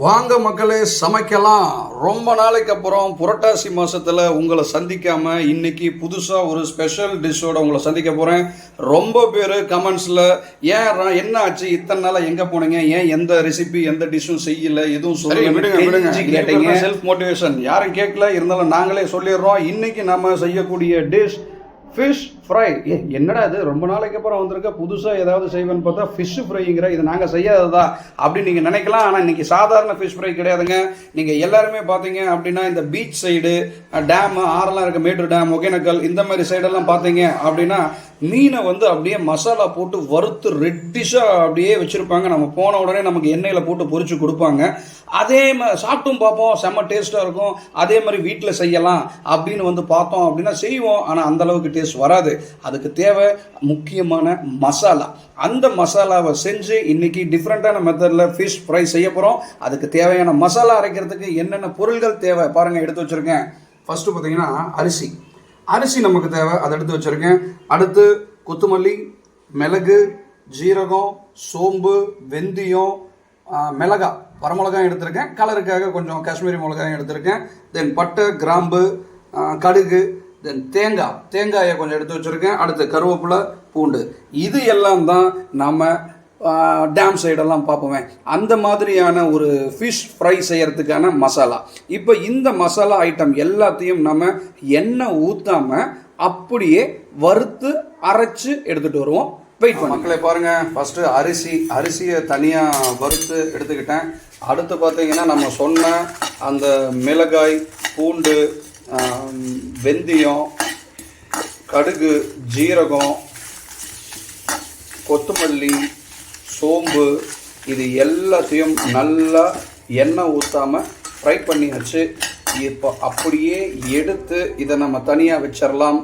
வாங்க மக்களே சமைக்கலாம். ரொம்ப நாளைக்கு அப்புறம் புரட்டாசி மாசத்துல உங்களை சந்திக்காம இன்னைக்கு புதுசா ஒரு ஸ்பெஷல் டிஷ்ஷோட உங்களை சந்திக்க போறேன். ரொம்ப பேர் கமெண்ட்ஸ்ல ஏன் என்ன ஆச்சு? இத்தனை நாளா எங்க போனீங்க? ஏன் எந்த ரெசிபி எந்த டிஷ்ஷும் செய்யல? எதுவும் சொல்லி கேட்டீங்க. செல்ஃப் மோட்டிவேஷன் யாரும் கேட்கல இருந்தாலும் நாங்களே சொல்லிடுறோம். இன்னைக்கு நம்ம செய்யக்கூடிய டிஷ் ஃபிஷ் ஃப்ரை என்னடா இது? ரொம்ப நாளைக்கு அப்புறம் வந்திருக்க புதுசாக ஏதாவது செய்வேன்னு பார்த்தா ஃபிஷ் ஃப்ரைங்கிற இது நாங்கள் செய்யாததா? அப்படின்னு நீங்கள் நினைக்கலாம். ஆனால் இன்றைக்கி சாதாரண ஃபிஷ் ஃப்ரை கிடையாதுங்க. நீங்கள் எல்லாருமே பார்த்தீங்க அப்படின்னா இந்த பீச் சைடு டேமு ஆறெல்லாம் இருக்க மேட்டூர் டேம் ஒகேனக்கல் இந்த மாதிரி சைடெல்லாம் பார்த்தீங்க அப்படின்னா மீனை வந்து அப்படியே மசாலா போட்டு வறுத்து ரெட்டிஷாக அப்படியே வச்சுருப்பாங்க. நம்ம போன உடனே நமக்கு எண்ணெயில் போட்டு பொறிச்சு கொடுப்பாங்க. அதே மாதிரி சாப்பிட்டும் பார்ப்போம். செம்ம டேஸ்ட்டாக இருக்கும். அதே மாதிரி வீட்டில் செய்யலாம் அப்படின்னு வந்து பார்த்தோம் அப்படின்னா செய்வோம். ஆனால் அந்த அளவுக்கு டேஸ்ட் வராது. அதுக்கு தேவை முக்கியமான மசாலா. அந்த மசாலாவை செஞ்சு இன்னைக்கு டிஃப்ரெண்ட்டான மெத்தடில் ஃபிஷ் ஃப்ரை செய்ய போகிறோம் அதுக்கு தேவையான மசாலா அரைக்கிறதுக்கு என்னென்ன பொருள்கள் தேவை? பாருங்கள் எடுத்து வச்சுருக்கேன். ஃபஸ்ட்டு பார்த்தீங்கன்னா அரிசி. அரிசி நமக்கு தேவை அதை எடுத்து வச்சுருக்கேன். அடுத்து கொத்தமல்லி மிளகு ஜீரகம் சோம்பு வெந்தயம் மிளகாய் மிளகா வரமிளகாயும் எடுத்திருக்கேன். கலருக்காக கொஞ்சம் காஷ்மீரி மிளகாயும் எடுத்திருக்கேன். தென் பட்டை கிராம்பு கடுகு தென் தேங்காய். தேங்காயை கொஞ்சம் எடுத்து வச்சுருக்கேன். அடுத்து கருவேப்பிலை பூண்டு. இது எல்லாம் தான் நம்ம டேம் சைடெல்லாம் பார்ப்போவேன் அந்த மாதிரியான ஒரு ஃபிஷ் ஃப்ரை செய்கிறதுக்கான மசாலா இப்போ இந்த மசாலா ஐட்டம் எல்லாத்தையும் நம்ம எண்ணெய் ஊற்றாம அப்படியே வறுத்து அரைச்சு எடுத்துகிட்டு வருவோம். வெயிட் பண்ண மக்களை பாருங்கள் ஃபஸ்ட்டு அரிசி அரிசியை தனியாக வறுத்து எடுத்துக்கிட்டேன். அடுத்து பார்த்தீங்கன்னா நம்ம சொன்ன அந்த மிளகாய் பூண்டு வெந்தயம் கடுகு ஜீரகம் கொத்தமல்லி சோம்பு இது எல்லாத்தையும் நல்லா எண்ணெய் ஊற்றாமல் ஃப்ரை பண்ணியாச்சு. இப்போ அப்படியே எடுத்து இதை நம்ம தனியாக வச்சிடலாம்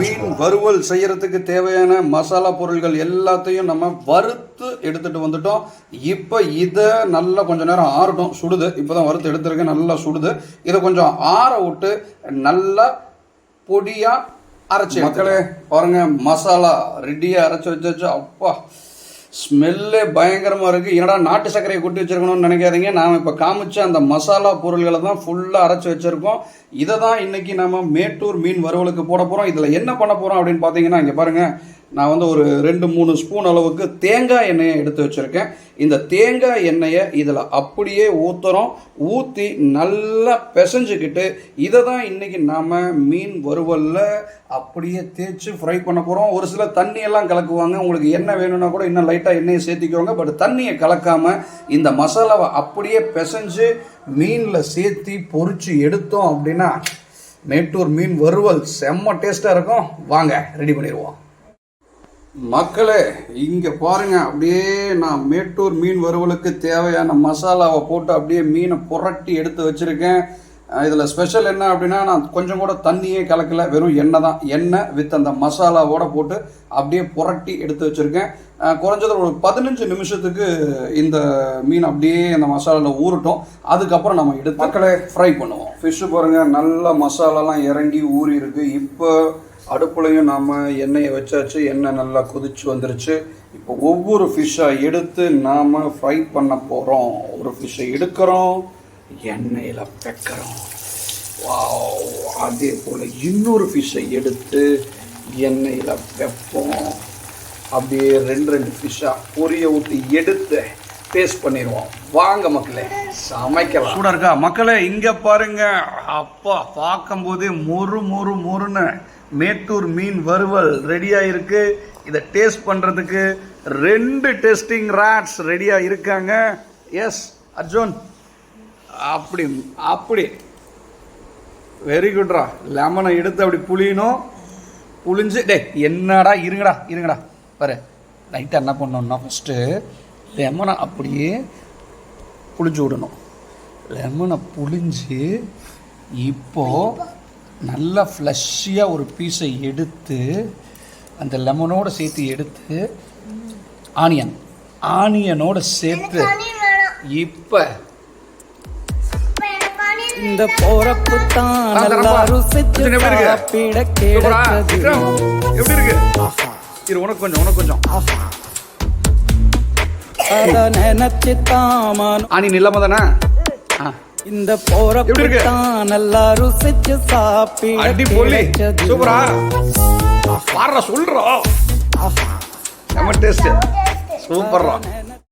மீன் வறுவல் செய்யறதுக்கு தேவையான மசாலா பொருள்கள் எல்லாத்தையும் நம்ம வறுத்து எடுத்துட்டு வந்துட்டோம். இப்போ இதை நல்லா கொஞ்ச நேரம் ஆறட்டும். சுடுது. இப்போ தான் வறுத்து எடுத்துருக்கேன். நல்லா சுடுது. இதை கொஞ்சம் ஆற விட்டு நல்லா பொடியா அரைச்சி மக்களே பாருங்க மசாலா ரெடியாக அரைச்சி வச்சாச்சு. அப்பா ஸ்மெல்லே பயங்கரமாக இருக்குது என்னடா நாட்டு சர்க்கரையை கொட்டி வச்சுருக்கணும்னு நினைக்காதீங்க. நாம் இப்போ காமிச்ச அந்த மசாலா பொருள்களை தான் ஃபுல்லாக அரைச்சி வச்சுருக்கோம். இதை தான் இன்றைக்கி நம்ம மேட்டூர் மீன் வறுவலுக்கு போட போகிறோம் இதில் என்ன பண்ண போகிறோம் அப்படின்னு பார்த்தீங்கன்னா இங்கே பாருங்கள் நான் வந்து ஒரு ரெண்டு மூணு ஸ்பூன் அளவுக்கு தேங்காய் எண்ணெயை எடுத்து வச்சுருக்கேன். இந்த தேங்காய் எண்ணெயை இதில் அப்படியே ஊற்றுறோம் ஊற்றி நல்லா பிசைஞ்சுக்கிட்டு இதை தான் இன்றைக்கி நாம் மீன் வறுவலில் அப்படியே தேய்ச்சி ஃப்ரை பண்ண போகிறோம் ஒரு சில தண்ணியெல்லாம் கலக்குவாங்க. உங்களுக்கு எண்ணெய் வேணும்னா கூட இன்னும் லைட்டாக எண்ணெயை சேர்த்திக்குவாங்க பட் தண்ணியை கலக்காமல் இந்த மசாலாவை அப்படியே பிசைஞ்சு மீனில் சேர்த்தி பொறிச்சு எடுத்தோம் அப்படின்னா மேட்டூர் மீன் வறுவல் செம்ம டேஸ்ட்டாக இருக்கும். வாங்க ரெடி பண்ணிடுவோம். மக்களே இங்கே பாருங்க அப்படியே நான் மேட்டூர் மீன் வறுவலுக்கு தேவையான மசாலாவை போட்டு அப்படியே மீனை புரட்டி எடுத்து வச்சுருக்கேன். இதில் ஸ்பெஷல் என்ன அப்படின்னா நான் கொஞ்சம் கூட தண்ணியே கலக்கல வெறும் எண்ணெய் தான். எண்ணெய் வித் அந்த மசாலாவோட போட்டு அப்படியே புரட்டி எடுத்து வச்சுருக்கேன். குறைஞ்சது ஒரு பதினஞ்சு நிமிஷத்துக்கு இந்த மீன் அப்படியே அந்த மசாலாவில் ஊறட்டும். அதுக்கப்புறம் நம்ம எடுத்து மக்களே ஃப்ரை பண்ணுவோம். ஃபிஷ்ஷு பாருங்கள் நல்லா மசாலாலாம் இறங்கி ஊறி இருக்கு இப்போ அடுப்புலையும் நாம் எண்ணெயை வச்சாச்சு எண்ணெய் நல்லா கொதிச்சு வந்துருச்சு. இப்போ ஒவ்வொரு ஃபிஷ்ஷாக எடுத்து நாம் ஃப்ரை பண்ண போகிறோம் ஒரு ஃபிஷ்ஷை எடுக்கிறோம் எண்ணெயில் வைக்கிறோம் அதே போல் இன்னொரு ஃபிஷ்ஷை எடுத்து எண்ணெயில் வைப்போம். அப்படியே ரெண்டு ரெண்டு ஃபிஷ்ஷாக பொரிய விட்டு எடுத்து டேஸ்ட் பண்ணிடுவோம். வாங்க மக்களே சமைக்கலாம். சூடா இருக்கா? மக்களே இங்க பாருங்க. அப்பா பார்க்கும்போதே மொறு மொறு மொறுன்னு மேட்டூர் மீன் வறுவல் ரெடியா இருக்கு இதை டேஸ்ட் பண்றதுக்கு ரெண்டு டெஸ்டிங் ராட்ஸ் ரெடியா இருக்காங்க. எஸ் அர்ஜுன். அப்படி அப்படி. வெரி குட்ரா லெமனை எடுத்து அப்படி புளியணும் புளிஞ்சு டேய் என்னடா இருங்கடா இருங்கடா. பாரு லைட்டாக என்ன பண்ணணும்னா ஃபஸ்ட்டு லெமனை அப்படியே புளிஞ்சு விடணும். லெமனை புளிஞ்சு இப்போ நல்லா ஃப்ளஷ்ஷியாக ஒரு பீஸை எடுத்து அந்த லெமனோட சேர்த்து எடுத்து ஆனியன் ஆனியனோட சேர்த்து இப்போ இந்த போறப்பு தான் நல்லா. ருசிச்சு? சாப்பிட விக்ரம், எப்படி இருக்கு? இரு உனக்கு கொஞ்சம் உனக்கு கொஞ்சம். அத நில்லாம தானே? ஆ. இந்த எப்படி போறப்பு இருக்கு? தான் நல்லா ருசிச்சு சாப்பிட அடி கிடைச்சது. சூப்பரா? பாடுறா சொல்றா. செம்ம டேஸ்ட் சூப்பர்ரா.